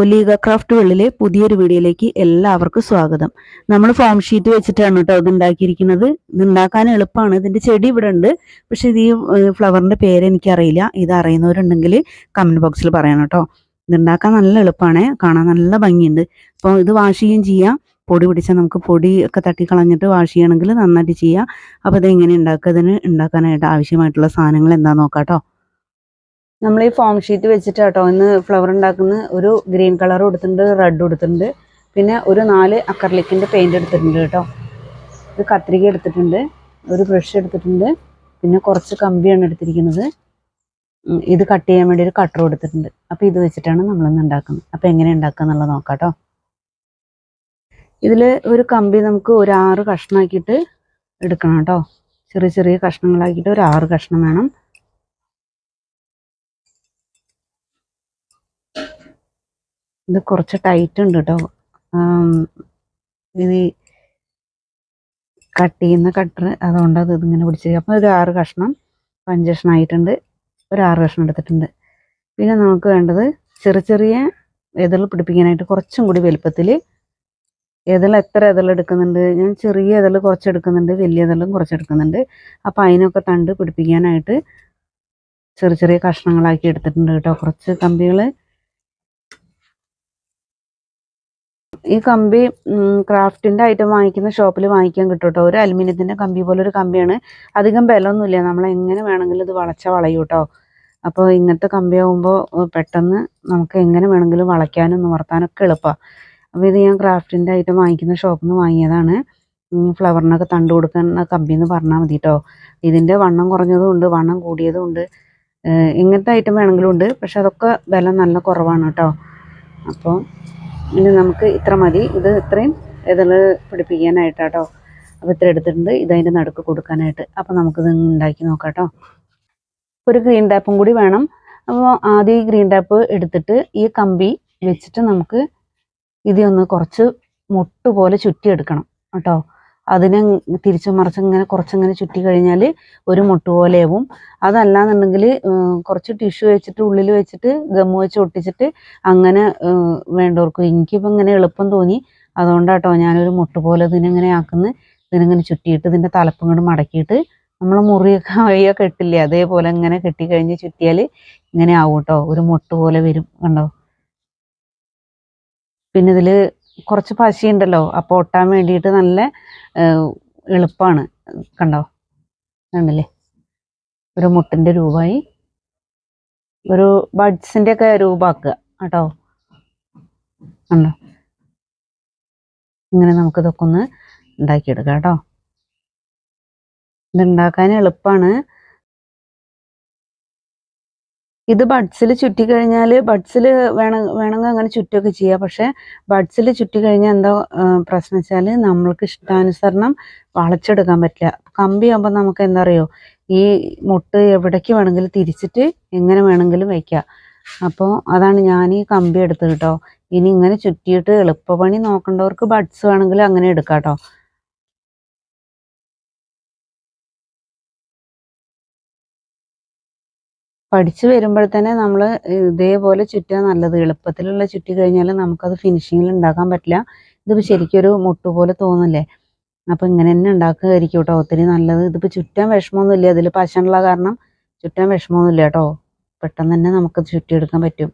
ഒലീഗ craft വെള്ളിലെ പുതിയൊരു വീഡിയോയിലേക്ക് എല്ലാവർക്കും സ്വാഗതം. നമ്മൾ ഫോം ഷീറ്റ് വെച്ചിട്ടാണ് കേട്ടോ ഇത് ഉണ്ടാക്കിയിരിക്കുന്നത്. ഇത് ഉണ്ടാക്കാൻ എളുപ്പമാണ്. ഇതിന്റെ ചെടി ഇവിടെ ഉണ്ട്. പക്ഷെ ഇത് ഈ ഫ്ലവറിന്റെ പേര് എനിക്കറിയില്ല. ഇത് അറിയുന്നവരുണ്ടെങ്കിൽ കമന്റ് ബോക്സിൽ പറയണം കേട്ടോ. ഇത് ഉണ്ടാക്കാൻ നല്ല എളുപ്പമാണ്. കാണാൻ നല്ല ഭംഗിയുണ്ട്. അപ്പോൾ ഇത് വാഷ് ചെയ്യുകയും ചെയ്യാം. പൊടി പിടിച്ചാൽ നമുക്ക് പൊടി ഒക്കെ തട്ടി കളഞ്ഞിട്ട് വാഷ് ചെയ്യണമെങ്കിൽ നന്നായിട്ട് ചെയ്യാം. അപ്പോൾ ഇത് എങ്ങനെ ഉണ്ടാക്കുക? ഇതിന് ഉണ്ടാക്കാനായിട്ട് ആവശ്യമായിട്ടുള്ള സാധനങ്ങൾ എന്താണെന്ന് നോക്കാം കേട്ടോ. നമ്മൾ ഈ ഫോം ഷീറ്റ് വെച്ചിട്ട് കേട്ടോ ഇന്ന് ഫ്ലവർ ഉണ്ടാക്കുന്ന ഒരു ഗ്രീൻ കളർ കൊടുത്തിട്ടുണ്ട് റെഡ് കൊടുത്തിട്ടുണ്ട്. പിന്നെ ഒരു നാല് അക്കർലിക്കിന്റെ പെയിന്റ് എടുത്തിട്ടുണ്ട് കേട്ടോ. ഒരു കത്രിക എടുത്തിട്ടുണ്ട് ഒരു ബ്രഷ് എടുത്തിട്ടുണ്ട്. പിന്നെ കുറച്ച് കമ്പിയാണ് എടുത്തിരിക്കുന്നത്. ഇത് കട്ട് ചെയ്യാൻ വേണ്ടി ഒരു കട്ടർ കൊടുത്തിട്ടുണ്ട്. അപ്പോൾ ഇത് വെച്ചിട്ടാണ് നമ്മളിന്ന് ഉണ്ടാക്കുന്നത്. അപ്പോൾ എങ്ങനെ ഉണ്ടാക്കുക എന്നുള്ളത് നോക്കാം കേട്ടോ. ഇതിൽ ഒരു കമ്പി നമുക്ക് ഒരു ആറ് കഷ്ണമാക്കിയിട്ട് എടുക്കണം കേട്ടോ. ചെറിയ ചെറിയ കഷ്ണങ്ങളാക്കിയിട്ട് ഒരു ആറ് കഷ്ണം വേണം. ഇത് കുറച്ച് ടൈറ്റ് ഉണ്ട് കേട്ടോ ഇത് കട്ട് ചെയ്യുന്ന കട്ടർ അതുകൊണ്ട് അത് ഇതിങ്ങനെ പിടിച്ച് അപ്പോൾ ഒരു ആറ് കഷ്ണം അഞ്ച് ആയിട്ടുണ്ട്. ഒരു ആറ് കഷ്ണം എടുത്തിട്ടുണ്ട്. പിന്നെ നമുക്ക് വേണ്ടത് ചെറിയ ചെറിയ ഇതൾ പിടിപ്പിക്കാനായിട്ട് കുറച്ചും കൂടി വലുപ്പത്തിൽ ഇതൾ എത്ര ഇതൾ എടുക്കുന്നുണ്ട്? ഞാൻ ചെറിയ ഇതൾ കുറച്ച് എടുക്കുന്നുണ്ട് വലിയ ഇതളും കുറച്ച് എടുക്കുന്നുണ്ട്. അപ്പോൾ അതിനൊക്കെ തണ്ട് പിടിപ്പിക്കാനായിട്ട് ചെറിയ ചെറിയ കഷ്ണങ്ങളാക്കി എടുത്തിട്ടുണ്ട് കേട്ടോ. കുറച്ച് കമ്പികൾ ഈ കമ്പി ക്രാഫ്റ്റിന്റെ ഐറ്റം വാങ്ങിക്കുന്ന ഷോപ്പിൽ വാങ്ങിക്കാൻ കിട്ടും കേട്ടോ ഒരു അലുമിനിയത്തിന്റെ കമ്പി പോലെ ഒരു കമ്പിയാണ്. അധികം ബലമൊന്നുമില്ല. നമ്മൾ എങ്ങനെ വേണമെങ്കിലും ഇത് വളച്ച വളയും കേട്ടോ അപ്പോൾ ഇങ്ങനത്തെ കമ്പിയാവുമ്പോൾ പെട്ടെന്ന് നമുക്ക് എങ്ങനെ വേണമെങ്കിലും വളയ്ക്കാനും നിവർത്താനൊക്കെ എളുപ്പമാണ് അപ്പോൾ ഇത് ഞാൻ ക്രാഫ്റ്റിന്റെ ഐറ്റം വാങ്ങിക്കുന്ന ഷോപ്പിൽ നിന്ന് വാങ്ങിയതാണ്. ഫ്ലവറിനൊക്കെ തണ്ട് കൊടുക്കുന്ന കമ്പി എന്ന് പറഞ്ഞാൽ മതി കേട്ടോ ഇതിന്റെ വണ്ണം കുറഞ്ഞതും ഉണ്ട് വണ്ണം കൂടിയതും ഉണ്ട്. ഇങ്ങനത്തെ ഐറ്റം വേണമെങ്കിലും ഉണ്ട്. പക്ഷെ അതൊക്കെ ബലം നല്ല കുറവാണ് കേട്ടോ. അപ്പോൾ ഇനി നമുക്ക് ഇത്ര മതി. ഇത് ഇത്രയും ഇതിൽ പിടിപ്പിക്കാനായിട്ടാട്ടോ. അപ്പോൾ ഇത്ര എടുത്തിട്ടുണ്ട്. ഇതതിന്റെ നടുക്ക് കൊടുക്കാനായിട്ട്. അപ്പോൾ നമുക്കിത് ഉണ്ടാക്കി നോക്കാം കേട്ടോ ഒരു ഗ്രീൻ ടാപ്പും കൂടി വേണം. അപ്പോൾ ആദ്യം ഈ ഗ്രീൻ ടാപ്പ് എടുത്തിട്ട് ഈ കമ്പി വെച്ചിട്ട് നമുക്ക് ഇതൊന്ന് കുറച്ച് മുട്ട് പോലെ ചുറ്റിയെടുക്കണം കേട്ടോ. അതിനെ തിരിച്ചു മറിച്ചും ഇങ്ങനെ കുറച്ചിങ്ങനെ ചുറ്റി കഴിഞ്ഞാൽ ഒരു മുട്ട് പോലെയാവും അതല്ലാന്നുണ്ടെങ്കിൽ കുറച്ച് ടിഷ്യൂ വെച്ചിട്ട് ഉള്ളിൽ വെച്ചിട്ട് ഗമ്മു വെച്ച് ഒട്ടിച്ചിട്ട് അങ്ങനെ വേണ്ടവർക്കും എനിക്കിപ്പോൾ ഇങ്ങനെ എളുപ്പം തോന്നി. അതുകൊണ്ടാട്ടോ ഞാനൊരു മുട്ട് പോലെ ഇതിനെങ്ങനെ ആക്കുന്നത് ഇതിനെങ്ങനെ ചുറ്റിയിട്ട് ഇതിന്റെ തലപ്പും കൊണ്ട് മടക്കിയിട്ട് നമ്മൾ മുറിയൊക്കെ വഴിയൊക്കെ കെട്ടില്ലേ അതേപോലെ ഇങ്ങനെ കെട്ടിക്കഴിഞ്ഞ് ചുറ്റിയാൽ ഇങ്ങനെ ആവും കേട്ടോ ഒരു മുട്ട് പോലെ വരും കണ്ടോ? പിന്നെ ഇതിൽ കുറച്ച് പശയുണ്ടല്ലോ അപ്പോൾ ഒട്ടാൻ വേണ്ടിയിട്ട് നല്ല എളുപ്പമാണ് കണ്ടോ? കണ്ടില്ലേ? ഒരു മുട്ടിന്റെ രൂപമായി ഒരു ബഡ്സിന്റെ ഒക്കെ രൂപമാക്കുക കേട്ടോ? കണ്ടോ? ഇങ്ങനെ നമുക്കിതൊക്കെ ഒന്ന് ഉണ്ടാക്കിയെടുക്കാം കേട്ടോ? ഇത് ഉണ്ടാക്കാൻ എളുപ്പമാണ് ഇത് ബഡ്സിൽ ചുറ്റി കഴിഞ്ഞാൽ ബഡ്സിൽ വേണം വേണമെങ്കിൽ അങ്ങനെ ചുറ്റുമൊക്കെ ചെയ്യാം. പക്ഷേ ബഡ്സിൽ ചുറ്റി കഴിഞ്ഞാൽ എന്താ പ്രശ്നം വെച്ചാൽ നമ്മൾക്ക് ഇഷ്ടാനുസരണം വളച്ചെടുക്കാൻ പറ്റില്ല. കമ്പി ആകുമ്പോൾ നമുക്ക് എന്താ അറിയോ? ഈ മുട്ട് എവിടേക്ക് വേണമെങ്കിലും തിരിച്ചിട്ട് എങ്ങനെ വേണമെങ്കിലും വയ്ക്കാം അപ്പോൾ അതാണ് ഞാൻ ഈ കമ്പി എടുത്തത് കേട്ടോ. ഇനി ഇങ്ങനെ ചുറ്റിയിട്ട് എളുപ്പപ്പണി നോക്കേണ്ടവർക്ക് ബഡ്സ് വേണമെങ്കിൽ അങ്ങനെ എടുക്കാം കേട്ടോ. പഠിച്ചു തന്നെ നമ്മൾ ഇതേപോലെ ചുറ്റുക നല്ലത്. എളുപ്പത്തിലുള്ള ചുറ്റി കഴിഞ്ഞാൽ നമുക്കത് ഫിനിഷിങ്ങിൽ ഉണ്ടാക്കാൻ പറ്റില്ല. ഇതിപ്പോൾ ശരിക്കൊരു മുട്ട് പോലെ തോന്നില്ലേ അപ്പം ഇങ്ങനെ തന്നെ ഉണ്ടാക്കുകയായിരിക്കും കേട്ടോ ഒത്തിരി നല്ലത്. ഇതിപ്പോൾ ചുറ്റാൻ വിഷമമൊന്നുമില്ല. ഇതിൽ പശനുള്ള കാരണം ചുറ്റാൻ വിഷമമൊന്നുമില്ല കേട്ടോ പെട്ടെന്ന് തന്നെ നമുക്കത് ചുറ്റിയെടുക്കാൻ പറ്റും.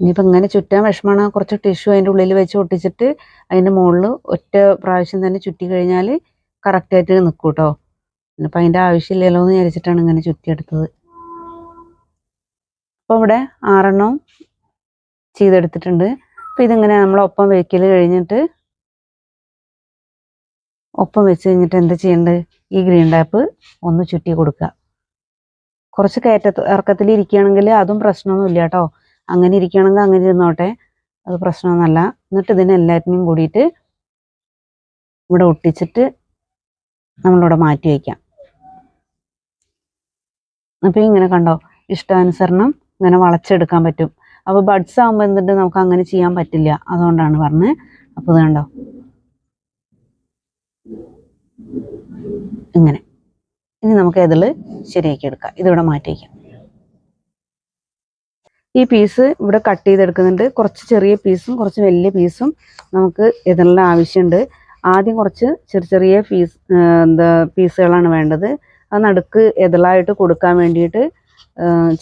ഇനിയിപ്പോൾ ഇങ്ങനെ ചുറ്റാൻ വിഷമമാണ് കുറച്ച് ടിഷ്യൂ അതിന്റെ ഉള്ളിൽ വെച്ച് ഒട്ടിച്ചിട്ട് അതിന്റെ മുകളിൽ ഒറ്റ പ്രാവശ്യം തന്നെ ചുറ്റി കഴിഞ്ഞാൽ കറക്റ്റായിട്ട് നിൽക്കും കേട്ടോ അപ്പം അതിന്റെ ആവശ്യമില്ലല്ലോ എന്ന് വിചാരിച്ചിട്ടാണ് ഇങ്ങനെ ചുറ്റിയെടുത്തത്. അപ്പോൾ ഇവിടെ ആറെണ്ണം ചെയ്തെടുത്തിട്ടുണ്ട്. അപ്പോൾ ഇതിങ്ങനെ നമ്മൾ ഒപ്പം വെക്കൽ കഴിഞ്ഞിട്ട് ഒപ്പം വെച്ച് കഴിഞ്ഞിട്ട് എന്താ ചെയ്യേണ്ടത് ഈ ഗ്രീൻ ടാപ്പ് ഒന്ന് ചുറ്റി കൊടുക്കുക കുറച്ച് കയറ്റ ഇറക്കത്തിൽ ഇരിക്കുകയാണെങ്കിൽ അതും പ്രശ്നമൊന്നുമില്ല കേട്ടോ. അങ്ങനെ ഇരിക്കുകയാണെങ്കിൽ അങ്ങനെ ഇരുന്നോട്ടെ. അത് പ്രശ്നമൊന്നുമല്ല. എന്നിട്ട് ഇതിനെല്ലാറ്റിനും കൂടിയിട്ട് ഇവിടെ ഒട്ടിച്ചിട്ട് നമ്മളിവിടെ മാറ്റി വയ്ക്കാം അപ്പോൾ ഇങ്ങനെ കണ്ടോ? ഇഷ്ടാനുസരണം ഇങ്ങനെ വളച്ചെടുക്കാൻ പറ്റും. അപ്പോൾ ബഡ്സ് ആകുമ്പോൾ എന്നിട്ട് നമുക്ക് അങ്ങനെ ചെയ്യാൻ പറ്റില്ല. അതുകൊണ്ടാണ് പറഞ്ഞത്. അപ്പോൾ ഇത് കണ്ടോ? ഇങ്ങനെ. ഇനി നമുക്ക് ഇതിൽ ശരിയാക്കി എടുക്കാം. ഇതിവിടെ മാറ്റി വയ്ക്കാം ഈ പീസ് ഇവിടെ കട്ട് ചെയ്തെടുക്കുന്നുണ്ട്. കുറച്ച് ചെറിയ പീസും കുറച്ച് വലിയ പീസും നമുക്ക് ഇതിനുള്ള ആവശ്യമുണ്ട്. ആദ്യം കുറച്ച് ചെറിയ ചെറിയ പീസ് എന്താ പീസുകളാണ് വേണ്ടത്. അത് നടുക്ക് എതിളായിട്ട് കൊടുക്കാൻ വേണ്ടിയിട്ട്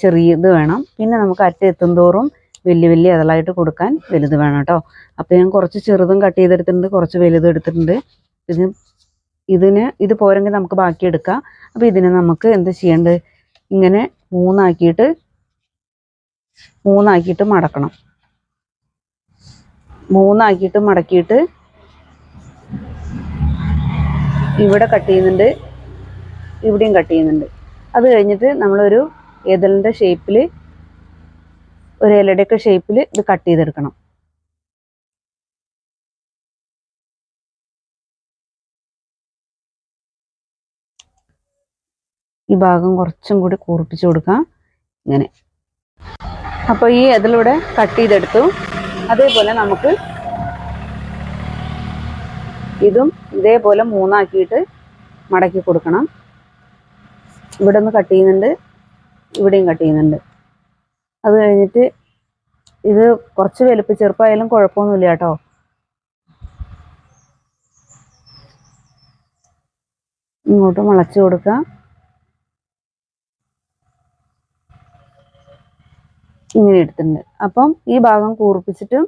ചെറിയത് വേണം. പിന്നെ നമുക്ക് അറ്റം എത്തുന്തോറും വലിയ വലിയ ഇതളായിട്ട് കൊടുക്കാൻ വലുത് വേണം കേട്ടോ. അപ്പോൾ ഞാൻ കുറച്ച് ചെറുതും കട്ട് ചെയ്തെടുത്തിട്ടുണ്ട് കുറച്ച് വലുതും എടുത്തിട്ടുണ്ട്. ഇത് ഇതിന് ഇത് പോരെങ്കിൽ നമുക്ക് ബാക്കി എടുക്കാം. അപ്പോൾ ഇതിനെ നമുക്ക് എന്ത് ചെയ്യേണ്ടത്? ഇങ്ങനെ മൂന്നാക്കിയിട്ട് മൂന്നാക്കിയിട്ട് മടക്കണം. മൂന്നാക്കിയിട്ട് മടക്കിയിട്ട് ഇവിടെ കട്ട് ചെയ്യുന്നുണ്ട് ഇവിടെയും കട്ട് ചെയ്യുന്നുണ്ട്. അത് കഴിഞ്ഞിട്ട് നമ്മളൊരു ഏതലിന്റെ ഷേപ്പിൽ ഒരു ഇലയുടെയൊക്കെ ഷേപ്പിൽ ഇത് കട്ട് ചെയ്തെടുക്കണം. ഈ ഭാഗം കുറച്ചും കൂടി കൂർപ്പിച്ച് കൊടുക്കാം. ഇങ്ങനെ. അപ്പോൾ ഈ ഇതിലൂടെ കട്ട് ചെയ്തെടുത്തു. അതേപോലെ നമുക്ക് ഇതും ഇതേപോലെ മൂന്നാക്കിയിട്ട് മടക്കി കൊടുക്കണം. ഇവിടെ നിന്ന് കട്ട് ചെയ്യുന്നുണ്ട് ഇവിടെയും കട്ട് ചെയ്യുന്നുണ്ട്. അത് കഴിഞ്ഞിട്ട് ഇത് കുറച്ച് വലുപ്പ് ചെറുപ്പമായാലും കുഴപ്പമൊന്നുമില്ല കേട്ടോ. ഇങ്ങോട്ട് മുളച്ച് കൊടുക്കുക. ഇങ്ങനെ എടുത്തിട്ടുണ്ട്. അപ്പം ഈ ഭാഗം കൂർപ്പിച്ചിട്ടും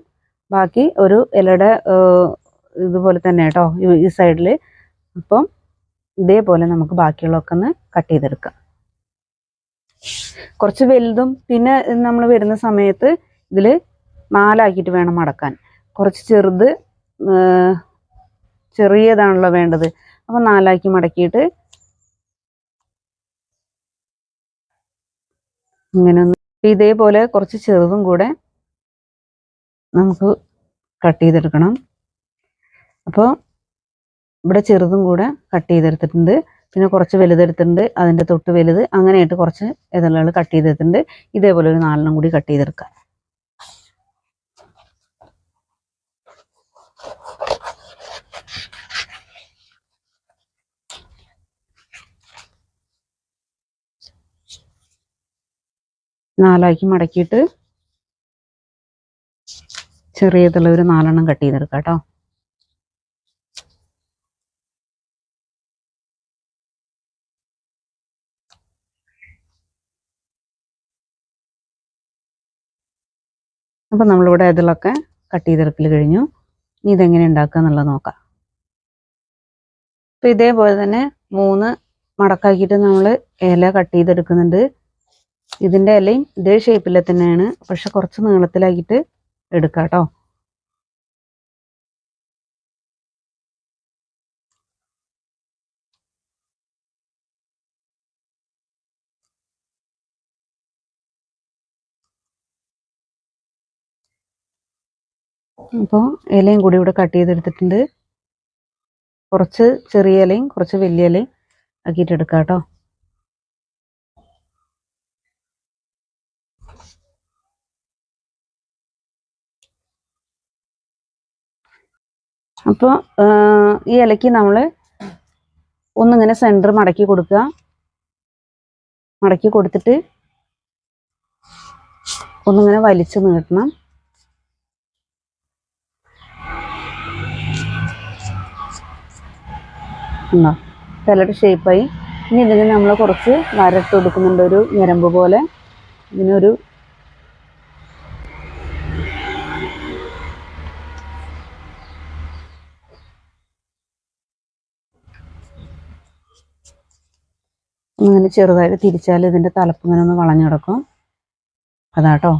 ബാക്കി ഒരു ഇലയുടെ ഇതുപോലെ തന്നെ കേട്ടോ ഈ- സൈഡിൽ അപ്പം ഇതേപോലെ നമുക്ക് ബാക്കിയുള്ളതൊക്കെ ഒന്ന് കട്ട് ചെയ്തെടുക്കാം. കുറച്ച് വലുതും പിന്നെ നമ്മൾ വരുന്ന സമയത്ത് ഇതിൽ നാലാക്കിയിട്ട് വേണം മടക്കാൻ കുറച്ച് ചെറുത് ചെറിയതാണല്ലോ വേണ്ടത്. അപ്പം നാലാക്കി മടക്കിയിട്ട് ഇങ്ങനെ ഒന്ന് ഇതേപോലെ കുറച്ച് ചെറുതും കൂടെ നമുക്ക് കട്ട് ചെയ്തെടുക്കണം. അപ്പോൾ ഇവിടെ ചെറുതും കൂടെ കട്ട് ചെയ്തെടുത്തിട്ടുണ്ട്. പിന്നെ കുറച്ച് വലുതെടുത്തിട്ടുണ്ട്. അതിന്റെ തൊട്ട് വലുത് അങ്ങനെയായിട്ട് കുറച്ച് ഇതളുകൾ കട്ട് ചെയ്തെടുത്തിട്ടുണ്ട്. ഇതേപോലെ ഒരു നാലെണ്ണം കൂടി കട്ട് ചെയ്തെടുക്കാം നാലാക്കി മടക്കിയിട്ട് ചെറിയതുള്ള ഒരു നാലെണ്ണം കട്ട് ചെയ്തെടുക്കാം കേട്ടോ. അപ്പം നമ്മളിവിടെ ഇതിലൊക്കെ കട്ട് ചെയ്തെടുക്കൽ കഴിഞ്ഞു. ഇനി ഇതെങ്ങനെ ഉണ്ടാക്കുക എന്നുള്ളത് നോക്കാം. അപ്പം ഇതേപോലെ തന്നെ മൂന്ന് മടക്കാക്കിയിട്ട് നമ്മൾ ഇല കട്ട് ചെയ്തെടുക്കുന്നുണ്ട്. ഇതിന്റെ ഇലയും ഇതേ ഷേപ്പിൽ തന്നെയാണ്. പക്ഷെ കുറച്ച് നീളത്തിലാക്കിയിട്ട് എടുക്കാം കേട്ടോ അപ്പോൾ ഇലയും കൂടി ഇവിടെ കട്ട് ചെയ്തെടുത്തിട്ടുണ്ട്. കുറച്ച് ചെറിയ ഇലയും കുറച്ച് വലിയ ഇലയും ആക്കിയിട്ട് എടുക്കാം കേട്ടോ. അപ്പോൾ ഈ ഇലയ്ക്ക് നമ്മൾ ഒന്നിങ്ങനെ സെന്റർ മടക്കി കൊടുക്കുക. മടക്കി കൊടുത്തിട്ട് ഒന്നിങ്ങനെ വലിച്ചു നീട്ടണം. ഉണ്ടോ? തലയുടെ ഷേപ്പായി ഇനി ഇതിന് നമ്മൾ കുറച്ച് വരട്ട് കൊടുക്കുന്നുണ്ട് ഒരു ഞരമ്പ് പോലെ. ഇതിനൊരു ഇങ്ങനെ ചെറുതായിട്ട് തിരിച്ചാൽ ഇതിന്റെ തലപ്പ് ഇങ്ങനെ ഒന്ന് വളഞ്ഞു കിടക്കും. അതാട്ടോ.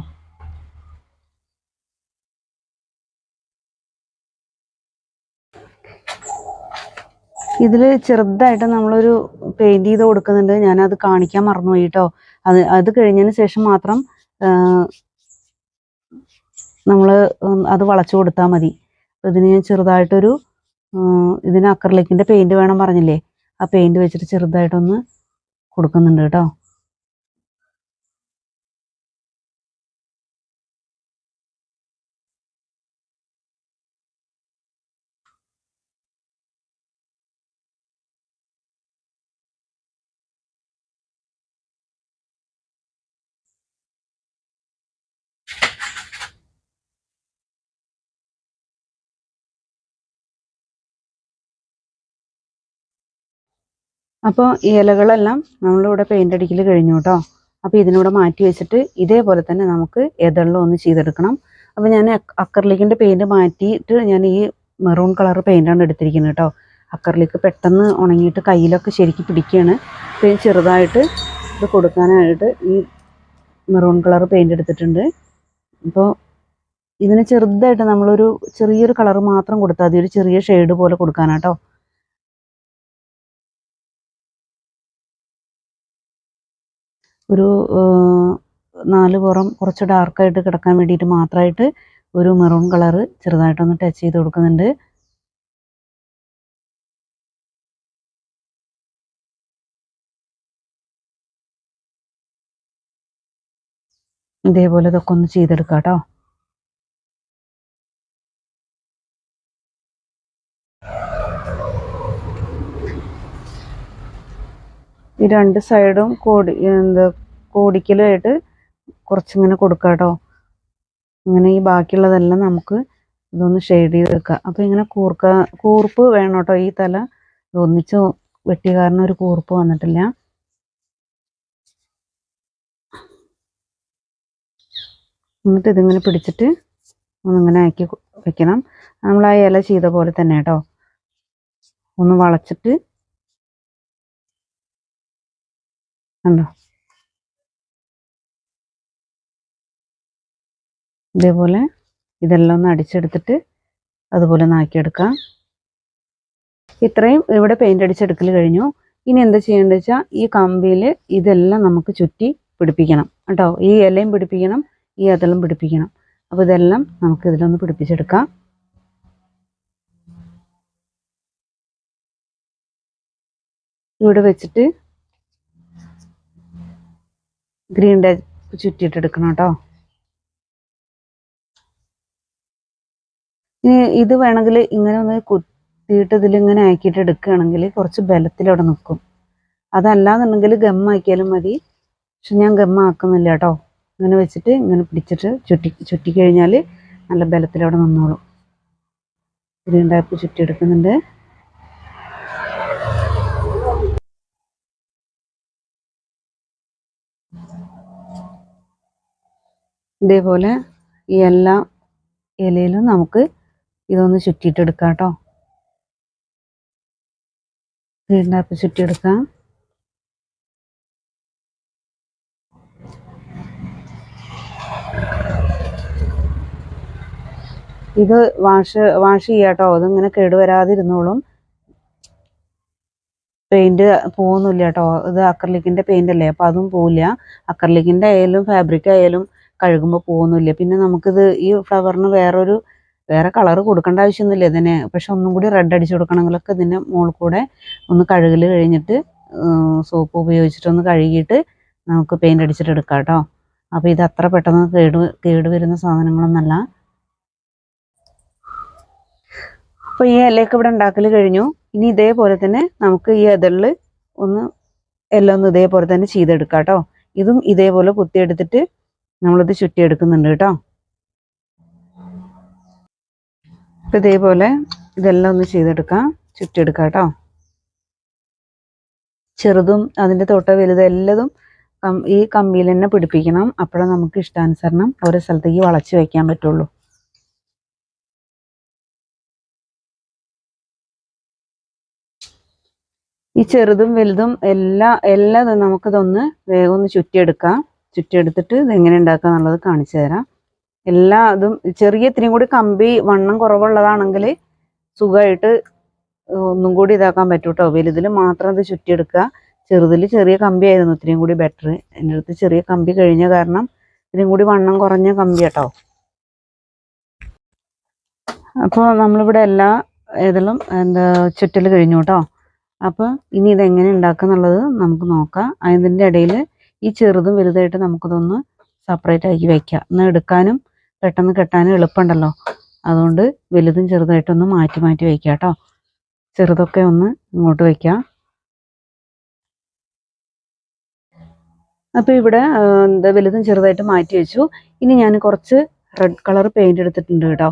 ഇതിൽ ചെറുതായിട്ട് നമ്മളൊരു പെയിന്റ് ചെയ്ത് കൊടുക്കുന്നുണ്ട്. ഞാനത് കാണിക്കാൻ മറന്നുപോയി കേട്ടോ അത് അത് കഴിഞ്ഞതിന് ശേഷം മാത്രം നമ്മൾ അത് വളച്ചു കൊടുത്താൽ മതി. ഇതിന് ഞാൻ ചെറുതായിട്ടൊരു ഇതിന് അക്രലിക്കിന്റെ പെയിന്റ് വേണം പറഞ്ഞില്ലേ? ആ പെയിന്റ് വെച്ചിട്ട് ചെറുതായിട്ടൊന്ന് കൊടുക്കുന്നുണ്ട് കേട്ടോ അപ്പോൾ ഈ ഇലകളെല്ലാം നമ്മളിവിടെ പെയിന്റ് അടിക്കൽ കഴിഞ്ഞു കേട്ടോ അപ്പോൾ ഇതിനൂടെ മാറ്റി വെച്ചിട്ട് ഇതേപോലെ തന്നെ നമുക്ക് എതളിലും ഒന്ന് ചെയ്തെടുക്കണം. അപ്പോൾ ഞാൻ അക്കർലിക്കിന്റെ പെയിന്റ് മാറ്റിയിട്ട് ഞാൻ ഈ മെറൂൺ കളർ പെയിന്റാണ് എടുത്തിരിക്കുന്നത് കേട്ടോ അക്കർലിക്ക് പെട്ടെന്ന് ഉണങ്ങിയിട്ട് കയ്യിലൊക്കെ ശരിക്കും പിടിക്കുകയാണ് ഇത് ചെറുതായിട്ട് ഇത് കൊടുക്കാനായിട്ട് ഈ മെറൂൺ കളർ പെയിന്റ് എടുത്തിട്ടുണ്ട്. അപ്പോൾ ഇതിന് ചെറുതായിട്ട് നമ്മളൊരു ചെറിയൊരു കളർ മാത്രം കൊടുത്താൽ മതി. ഒരു ചെറിയ ഷെയ്ഡ് പോലെ കൊടുക്കാനാട്ടോ ഒരു നാല് പുറം കുറച്ച് ഡാർക്കായിട്ട് കിടക്കാൻ വേണ്ടിയിട്ട് മാത്രമായിട്ട് ഒരു മെറൂൺ കളറ് ചെറുതായിട്ടൊന്ന് ടച്ച് ചെയ്ത് കൊടുക്കുന്നുണ്ട്. ഇതേപോലെ ഇതൊക്കെ ഒന്ന് ചെയ്തെടുക്കാം കേട്ടോ ഈ രണ്ട് സൈഡും കോടി എന്താ കോടിക്കലായിട്ട് കുറച്ചിങ്ങനെ കൊടുക്കാം കേട്ടോ ഇങ്ങനെ ഈ ബാക്കിയുള്ളതെല്ലാം നമുക്ക് ഇതൊന്ന് ഷെയ്ഡ് ചെയ്ത് വെക്കാം. അപ്പോൾ ഇങ്ങനെ കൂർക്ക കൂർപ്പ് വേണം കേട്ടോ ഈ തല. ഒന്നിച്ച് വെട്ടിയ കാരണം ഒരു കൂർപ്പ് വന്നിട്ടില്ല. എന്നിട്ട് ഇതിങ്ങനെ പിടിച്ചിട്ട് ഒന്നിങ്ങനെ ആക്കി വെക്കണം. നമ്മൾ ആ ഇല ചെയ്ത പോലെ തന്നെ കേട്ടോ. ഒന്ന് വളച്ചിട്ട് കണ്ടോ? ഇതേപോലെ ഇതെല്ലാം ഒന്ന് അടിച്ചെടുത്തിട്ട് അതുപോലെ നാക്കിയെടുക്കാം. ഇത്രയും ഇവിടെ പെയിന്റ് അടിച്ചെടുക്കൽ കഴിഞ്ഞു. ഇനി എന്താ ചെയ്യേണ്ടത് വെച്ചാൽ ഈ കമ്പിയിൽ ഇതെല്ലാം നമുക്ക് ചുറ്റി പിടിപ്പിക്കണം കേട്ടോ. ഈ ഇലയും പിടിപ്പിക്കണം ഈ അതളും പിടിപ്പിക്കണം. അപ്പോൾ ഇതെല്ലാം നമുക്ക് ഇതിലൊന്ന് പിടിപ്പിച്ചെടുക്കാം. ഇവിടെ വെച്ചിട്ട് ഗ്രീൻ ടേപ്പ് ചുറ്റിയിട്ടെടുക്കണം കേട്ടോ ഇനി ഇത് വേണമെങ്കിൽ ഇങ്ങനെ ഒന്ന് കുത്തിയിട്ട് ഇതിലിങ്ങനെ ആക്കിയിട്ട് എടുക്കുകയാണെങ്കിൽ കുറച്ച് ബലത്തിലവിടെ നിൽക്കും. അതല്ലാന്നുണ്ടെങ്കിൽ ഗമ്മാക്കിയാലും മതി. പക്ഷെ ഞാൻ ഗമ്മാക്കുന്നില്ല കേട്ടോ. ഇങ്ങനെ വെച്ചിട്ട് ഇങ്ങനെ പിടിച്ചിട്ട് ചുറ്റി ചുറ്റി കഴിഞ്ഞാൽ നല്ല ബലത്തിലവിടെ നിന്നോളും. ഗ്രീൻ ടൈപ്പ് ചുറ്റി എടുക്കുന്നുണ്ട് ഇതേപോലെ ഈ എല്ലാ ഇലയിലും നമുക്ക് ഇതൊന്ന് ചുറ്റിയിട്ടെടുക്കാം കേട്ടോ ഗ്രീൻ ടൈപ്പ് ചുറ്റിയെടുക്കാം. ഇത് വാഷ് വാഷ് ചെയ്യാട്ടോ. ഇതിങ്ങനെ കേടുവരാതിരുന്നോളും പെയിന്റ് പോകുന്നില്ല കേട്ടോ. ഇത് അക്രലിക്കിന്റെ പെയിന്റ് അല്ലേ? അപ്പൊ അതും പോവില്ല. അക്രലിക്കിന്റെ ആയാലും ഫാബ്രിക് ആയാലും കഴുകുമ്പോൾ പോകുന്നില്ല പിന്നെ നമുക്കിത് ഈ ഫ്ലവറിന് വേറൊരു വേറെ കളർ കൊടുക്കേണ്ട ആവശ്യമൊന്നുമില്ല ഇതിന്. പക്ഷെ ഒന്നും കൂടി റെഡ് അടിച്ചു കൊടുക്കണമെങ്കിലൊക്കെ ഇതിന്റെ മുകളിൽ കൂടെ ഒന്ന് കഴുകൽ കഴിഞ്ഞിട്ട് സോപ്പ് ഉപയോഗിച്ചിട്ട് ഒന്ന് കഴുകിയിട്ട് നമുക്ക് പെയിന്റ് അടിച്ചിട്ട് എടുക്കാം കേട്ടോ. അപ്പോൾ ഇത് അത്ര പെട്ടെന്ന് കേട് കേട് വരുന്ന സാധനങ്ങളൊന്നല്ല. അപ്പോൾ ഈ ഇലയൊക്കെ ഇവിടെ ഉണ്ടാക്കൽ കഴിഞ്ഞു. ഇനി ഇതേപോലെ തന്നെ നമുക്ക് ഈ ഇതളിൽ ഒന്ന് എല്ലാം ഒന്ന് ഇതേപോലെ തന്നെ ചെയ്തെടുക്കാം കേട്ടോ. ഇതും ഇതേപോലെ കുത്തിയെടുത്തിട്ട് നമ്മളിത് ചുറ്റിയെടുക്കുന്നുണ്ട് കേട്ടോ. അപ്പൊ ഇതേപോലെ ഇതെല്ലാം ഒന്ന് ചെയ്തെടുക്കാം. ചുറ്റിയെടുക്കാം കേട്ടോ. ചെറുതും അതിന്റെ തൊട്ട വലുത് എല്ലതും ഈ കമ്പിയിൽ തന്നെ പിടിപ്പിക്കണം. അപ്പോഴേ നമുക്ക് ഇഷ്ടാനുസരണം ഓരോ സ്ഥലത്തേക്ക് വളച്ച് വയ്ക്കാൻ പറ്റുള്ളൂ. ഈ ചെറുതും വലുതും എല്ലാ എല്ലാതും നമുക്കിതൊന്ന് വേഗം ഒന്ന് ചുറ്റിയെടുക്കാം. ചുറ്റിയെടുത്തിട്ട് ഇത് എങ്ങനെ ഉണ്ടാക്കുക എന്നുള്ളത് കാണിച്ചു തരാം. എല്ലാ ഇതും ചെറിയ ഇത്തിരിയും കൂടി കമ്പി വണ്ണം കുറവുള്ളതാണെങ്കിൽ സുഖമായിട്ട് ഒന്നും കൂടി ഇതാക്കാൻ പറ്റും കേട്ടോ വലുതിൽ മാത്രം ഇത് ചുറ്റിയെടുക്കുക. ചെറുതിൽ ചെറിയ കമ്പി ആയിരുന്നു. ഇത്തിരിയും കൂടി ബെറ്റർ എന്റെ അടുത്ത് ചെറിയ കമ്പി കഴിഞ്ഞ കാരണം ഇത്തിരിയും കൂടി വണ്ണം കുറഞ്ഞ കമ്പി കേട്ടോ അപ്പോൾ നമ്മളിവിടെ എല്ലാ ഇതിലും എന്താ ചുറ്റൽ കഴിഞ്ഞു കേട്ടോ അപ്പോൾ ഇനി ഇതെങ്ങനെ ഉണ്ടാക്കുക എന്നുള്ളത് നമുക്ക് നോക്കാം. അതിന്റെ ഇടയിൽ ഈ ചെറുതും വലുതായിട്ട് നമുക്കിതൊന്ന് സെപ്പറേറ്റ് ആക്കി വെക്കാം. ഒന്ന് എടുക്കാനും പെട്ടെന്ന് കെട്ടാനും എളുപ്പമുണ്ടല്ലോ. അതുകൊണ്ട് വലുതും ചെറുതായിട്ടൊന്ന് മാറ്റി മാറ്റി വയ്ക്കുക കേട്ടോ. ചെറുതൊക്കെ ഒന്ന് ഇങ്ങോട്ട് വയ്ക്കാം അപ്പോൾ ഇവിടെ എന്താ വലുതും ചെറുതായിട്ട് മാറ്റി വെച്ചു. ഇനി ഞാൻ കുറച്ച് റെഡ് കളർ പെയിന്റ് എടുത്തിട്ടുണ്ട് കേട്ടോ.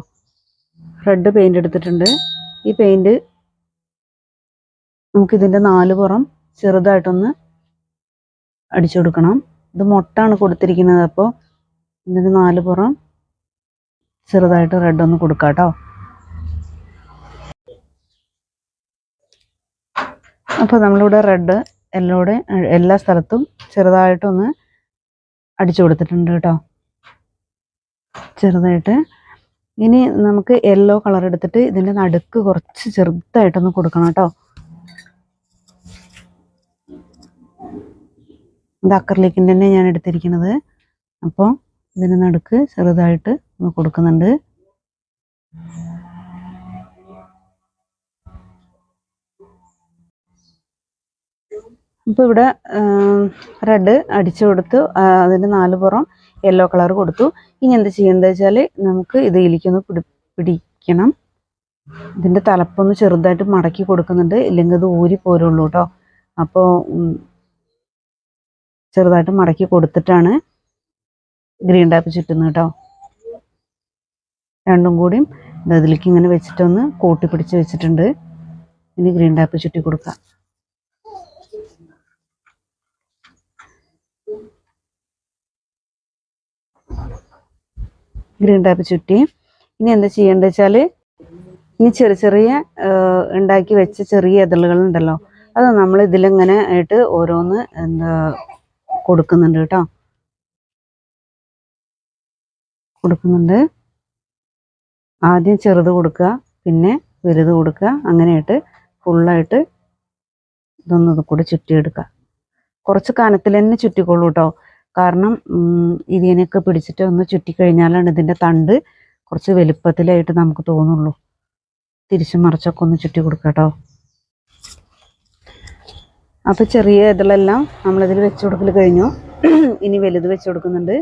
റെഡ് പെയിന്റ് എടുത്തിട്ടുണ്ട്. ഈ പെയിന്റ് നമുക്കിതിന്റെ നാല് പുറം ചെറുതായിട്ടൊന്ന് അടിച്ചു കൊടുക്കണം. ഇത് മുട്ടാണ് കൊടുത്തിരിക്കുന്നത് അപ്പോൾ ഇതിന് നാല് പുറം ചെറുതായിട്ട് റെഡ് ഒന്ന് കൊടുക്കാം കേട്ടോ അപ്പോൾ നമ്മളിവിടെ റെഡ് എല്ലോടെ എല്ലാ സ്ഥലത്തും ചെറുതായിട്ടൊന്ന് അടിച്ചു കൊടുത്തിട്ടുണ്ട് കേട്ടോ ചെറുതായിട്ട്. ഇനി നമുക്ക് യെല്ലോ കളർ എടുത്തിട്ട് ഇതിന്റെ നടുക്ക് കുറച്ച് ചെറുതായിട്ടൊന്ന് കൊടുക്കണം കേട്ടോ ഇത് അക്കർലിക്കിന്റെ തന്നെ ഞാൻ എടുത്തിരിക്കുന്നത്. അപ്പോൾ ഇതിന് നടുക്ക് ചെറുതായിട്ട് കൊടുക്കുന്നുണ്ട്. ഇപ്പോൾ ഇവിടെ റെഡ് അടിച്ചു കൊടുത്തു. അതിന്റെ നാല് പുറം യെല്ലോ കളർ കൊടുത്തു. ഇനി എന്താ ചെയ്യേണ്ടത് വെച്ചാൽ നമുക്ക് ഇത് ഇലിക്കൊന്ന് പിടി പിടിക്കണം. ഇതിന്റെ തലപ്പൊന്ന് ചെറുതായിട്ട് മടക്കി കൊടുക്കുന്നുണ്ട്. ഇല്ലെങ്കിൽ അത് ഊരി പോരുള്ളൂ കേട്ടോ. അപ്പോൾ ചെറുതായിട്ട് മടക്കി കൊടുത്തിട്ടാണ് ഗ്രീൻ ടാപ്പ് ചുറ്റുന്നത് കേട്ടോ. രണ്ടും കൂടിയും ഇത് അതിലേക്ക് ഇങ്ങനെ വെച്ചിട്ടൊന്ന് കൂട്ടി പിടിച്ച് വെച്ചിട്ടുണ്ട്. ഇനി ഗ്രീൻ ടാപ്പ് ചുറ്റി കൊടുക്കാം. ഗ്രീൻ ടാപ്പ് ചുറ്റി. ഇനി എന്താ ചെയ്യേണ്ടത് വെച്ചാൽ ഇനി ചെറിയ ചെറിയ ഉണ്ടാക്കി വെച്ച ചെറിയ ഇതളുകൾ ഉണ്ടല്ലോ. അത് നമ്മൾ ഇതിലിങ്ങനെ ആയിട്ട് ഓരോന്ന് എന്താ കൊടുക്കുന്നുണ്ട് കേട്ടോ. കൊടുക്കുന്നുണ്ട്. ആദ്യം ചെറുത് കൊടുക്കുക പിന്നെ വലുത് കൊടുക്കുക അങ്ങനെയായിട്ട് ഫുള്ളായിട്ട് ഇതൊന്നും ഇത് കൂടെ ചുറ്റിയെടുക്കുക. കുറച്ച് കനത്തിൽ തന്നെ ചുറ്റിക്കൊള്ളൂ കേട്ടോ. കാരണം ഇതിനെയൊക്കെ പിടിച്ചിട്ട് ഒന്ന് ചുറ്റിക്കഴിഞ്ഞാലാണ് ഇതിന്റെ തണ്ട് കുറച്ച് വലുപ്പത്തിലായിട്ട് നമുക്ക് തോന്നുള്ളൂ. തിരിച്ചു മറിച്ചൊക്കെ ഒന്ന് ചുറ്റി കൊടുക്കാം കേട്ടോ. അപ്പോൾ ചെറിയ ഇതിലെല്ലാം നമ്മളിതിൽ വെച്ച് കൊടുക്കൽ കഴിഞ്ഞു. ഇനി വലുത് വെച്ച് കൊടുക്കുന്നുണ്ട്.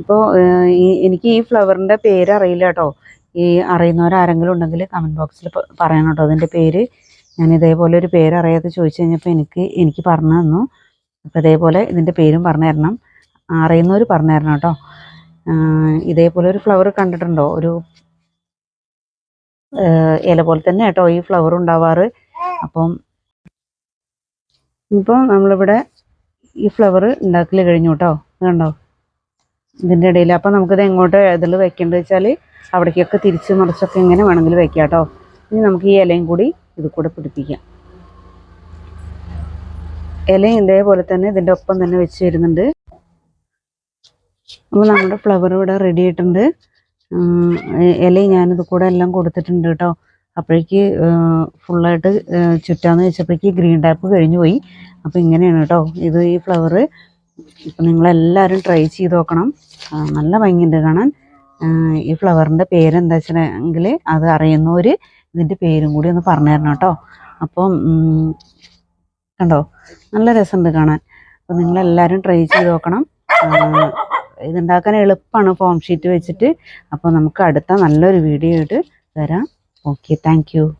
അപ്പോൾ എനിക്ക് ഈ ഫ്ലവറിന്റെ പേര് അറിയില്ല കേട്ടോ. ഈ അറിയുന്നവരാരെങ്കിലും ഉണ്ടെങ്കിൽ കമന്റ് ബോക്സിൽ പറയണം കേട്ടോ. അതിന്റെ പേര് ഞാൻ ഇതേപോലെ ഒരു പേര് അറിയാതെ ചോദിച്ചു കഴിഞ്ഞപ്പോൾ എനിക്ക് എനിക്ക് പറഞ്ഞു തന്നു. അപ്പോൾ ഇതേപോലെ ഇതിന്റെ പേരും പറഞ്ഞു തരണം. അറിയുന്നവർ പറഞ്ഞു തരണം കേട്ടോ. ഇതേപോലെ ഒരു ഫ്ലവർ കണ്ടിട്ടുണ്ടോ? ഒരു ഇല പോലെ തന്നെ കേട്ടോ ഈ ഫ്ലവർ ഉണ്ടാവാറ്. അപ്പം ഇപ്പോൾ നമ്മളിവിടെ ഈ ഫ്ലവർ ഉണ്ടാക്കൽ കഴിഞ്ഞു കേട്ടോ കണ്ടോ? ഇതിന്റെ ഇടയിൽ അപ്പം നമുക്കിത് എങ്ങോട്ട് ഇതിൽ വെക്കേണ്ടത് വെച്ചാൽ അവിടേക്കൊക്കെ തിരിച്ച് മറിച്ചൊക്കെ എങ്ങനെ വേണമെങ്കിലും വെക്കാം കേട്ടോ ഇനി നമുക്ക് ഈ ഇലയും കൂടി ഇത് കൂടെ പിടിപ്പിക്കാം. ഇലയും ഇതേപോലെ തന്നെ ഇതിന്റെ ഒപ്പം തന്നെ വെച്ച് വരുന്നുണ്ട്. അപ്പോൾ നമ്മുടെ ഫ്ലവർ ഇവിടെ റെഡി ആയിട്ടുണ്ട്. ഇലയും ഞാനിത് കൂടെ എല്ലാം കൊടുത്തിട്ടുണ്ട് കേട്ടോ അപ്പോഴേക്ക് ഫുള്ളായിട്ട് ചുറ്റാന്ന് വെച്ചപ്പോഴേക്ക് ഗ്രീൻ ടാപ്പ് കഴിഞ്ഞു പോയി. അപ്പോൾ ഇങ്ങനെയാണ് കേട്ടോ ഇത് ഈ ഫ്ലവർ നിങ്ങളെല്ലാവരും ട്രൈ ചെയ്ത് നോക്കണം. നല്ല ഭംഗിയുണ്ട് കാണാൻ. ഈ ഫ്ലവറിന്റെ പേരെന്താ വെച്ചിട്ടുണ്ടെങ്കിൽ അത് അറിയുന്നവർ ഇതിന്റെ പേരും കൂടി ഒന്ന് പറഞ്ഞു തരണം കേട്ടോ അപ്പം കണ്ടോ? നല്ല രസമുണ്ട് കാണാൻ. അപ്പം നിങ്ങളെല്ലാവരും ട്രൈ ചെയ്ത് നോക്കണം. ഇതുണ്ടാക്കാൻ എളുപ്പമാണ് ഫോം ഷീറ്റ് വെച്ചിട്ട്. അപ്പോൾ നമുക്ക് അടുത്ത നല്ലൊരു വീഡിയോ ആയിട്ട് വരാം. Okay, thank you.